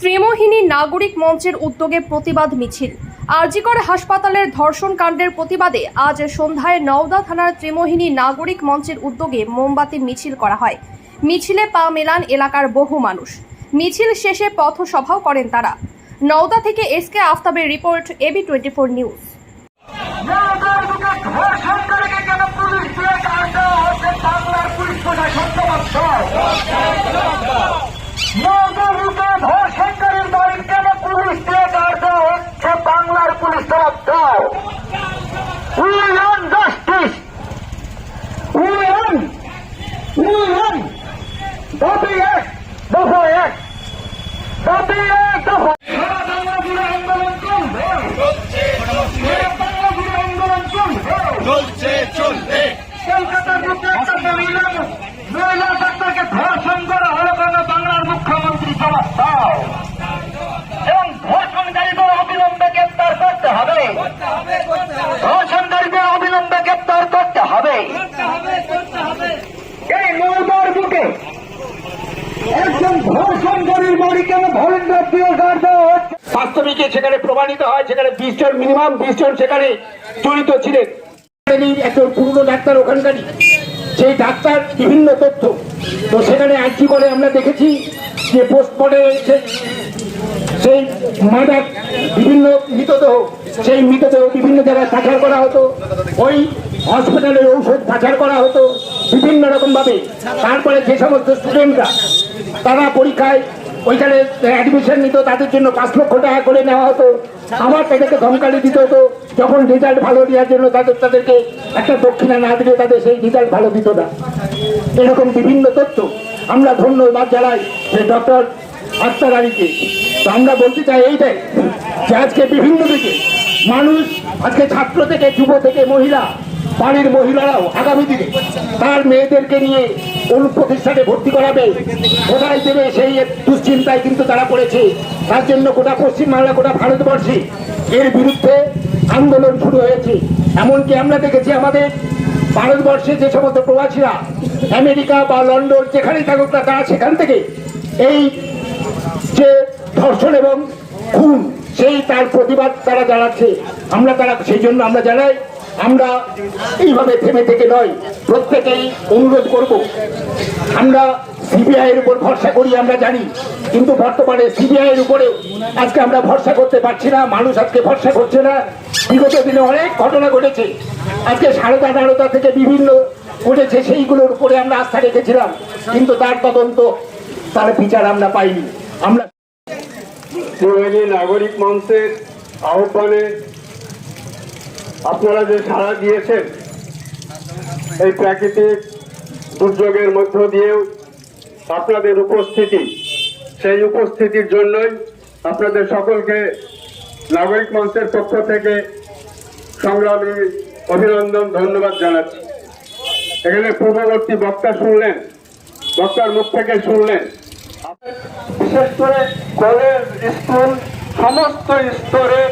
ত্রিমোহিনী নাগরিক মঞ্চের উদ্যোগে প্রতিবাদ মিছিল। আরজিকর হাসপাতালের ধর্ষণ কাণ্ডের প্রতিবাদে আজ সন্ধ্যায় নওদা থানার ত্রিমোহিনী নাগরিক মঞ্চের উদ্যোগে মোমবাতি মিছিল করা হয়। মিছিলে পা মেলান এলাকার বহু মানুষ। মিছিল শেষে পথসভাও করেন তারা। নওদা থেকে SK আফতাবের report AB twenty four news দিয়ে কাটা হচ্ছে বাংলার পুলিশ প্রশাসন সমস্ত নগরকে ধর্ষণকারীর বাড়ি কেন পুলিশ দিয়ে কাটা হচ্ছে বাংলার সমস্ত We want justice. We want. We want. দাবি এক দফা এক দাবি এক দফা চলছে চলবে কলকাতার বুকে একটা মহিলা মহিলা ডাক্তারকে ধর্ষণ করা হলো কেন বাংলার মুখ্যমন্ত্রী জবাব দাও এবং ধর্ষণকারীদের অবিলম্বে গ্রেপ্তার করতে হবে ধর্ষণকারীদের অবিলম্বে গ্রেপ্তার করতে হবে এই মৌদার বুকে একজন ধর্ষণকারীর বাড়ি কেন ভলেন্টার দিয়ে গাড় দেওয়া হচ্ছে বাস্তবিকে সেখানে প্রমাণিত হয়, সেখানে বিশ জন মিনিমাম বিশ জন সেখানে জড়িত ছিলেন। একজন পুরনো ডাক্তার ওখানকারই। সেই ডাক্তার বিভিন্ন তথ্য। তো সেখানে আমরা দেখেছি যে পোস্টমর্টে সেই মাদার বিভিন্ন মৃতদেহ, সেই মৃতদেহ বিভিন্ন জায়গায় পাচার করা হতো। ওই হসপিটালের ঔষধ পাচার করা হতো। বিভিন্ন রকম ভাবে তারপরে যে সমস্ত স্টুডেন্টরা তারা পরীক্ষায় ওইখানে অ্যাডমিশন নিত, তাদের জন্য পাঁচ লক্ষ টাকা করে নেওয়া হতো। আবার তাদেরকে ধমকালি দিতে হতো, যখন রেজাল্ট ভালো দেওয়ার জন্য তাদের, তাদেরকে একটা দক্ষিণা না দিলে তাদের সেই রেজাল্ট ভালো দিত না। এরকম বিভিন্ন তথ্য আমরা ধন্যবাদ জানাই যে ডক্টর আক্তার আলীকে। তো আমরা বলতে চাই এইটাই যে আজকে বিভিন্ন দিকে মানুষ, আজকে ছাত্র থেকে, যুব থেকে, মহিলা বাড়ির মহিলারাও আগামী দিনে তার মেয়েদেরকে নিয়ে কোন প্রতিষ্ঠানে ভর্তি করাবে, কোথায় দেবে সেই দুশ্চিন্তায় কিন্তু তারা পড়েছে। তার জন্য গোটা পশ্চিমবাংলা, গোটা ভারতবর্ষে এর বিরুদ্ধে আন্দোলন শুরু হয়েছে। এমনকি আমরা দেখেছি আমাদের ভারতবর্ষে যে সমস্ত প্রবাসীরা, আমেরিকা বা লন্ডন যেখানেই থাকুক না তারা সেখান থেকে এই যে ধর্ষণ এবং খুন, সেই তার প্রতিবাদ তারা জানাচ্ছে। আমরা তারা, সেই জন্য আমরা জানাই আমরা এইভাবে থেমে থেকে নয়, প্রত্যেকেই অনুরোধ করব। আমরা সিবিআই এর উপর ভরসা করি, আমরা জানি। কিন্তু বর্তমানে সিবিআই এর উপরে আজকে আমরা ভরসা করতে পারছি না, মানুষ আজকে ভরসা করছে না। বিগত দিনে অনেক ঘটনা ঘটেছে। আজকে সারদা নারদা থেকে বিভিন্ন ঘটেছে, সেইগুলোর উপরে আমরা আস্থা রেখেছিলাম। কিন্তু তার তদন্ত, তার বিচার আমরা পাইনি। আমরা নাগরিক মঞ্চের আহ্বানে আপনারা যে সাড়া দিয়েছেন, এই প্রাকৃতিক দুর্যোগের মধ্য দিয়েও আপনাদের উপস্থিতি, সেই উপস্থিতির জন্যই আপনাদের সকলকে নাগরিক মঞ্চের পক্ষ থেকে সংগ্রামী অভিনন্দন, ধন্যবাদ জানাচ্ছি। এখানে পূর্ববর্তী বক্তা শুনলেন, বক্তার মুখ থেকে শুনলেন। বিশেষ করে কলেজ, স্কুল, সমস্ত স্তরে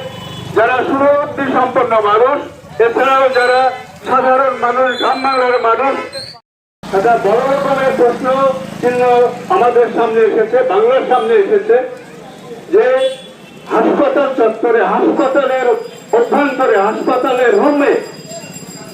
যারা সুরবর্তী সম্পন্ন মানুষ, এছাড়াও যারা সাধারণ মানুষ গ্রাম বাংলার মানুষ একটা বড় রকমের প্রশ্ন চিহ্ন আমাদের সামনে এসেছে, বাংলার সামনে এসেছে, যে হাসপাতাল চত্বরে, হাসপাতালের অভ্যন্তরে, হাসপাতালের রুমে সেখানে একজন তরুণ doctor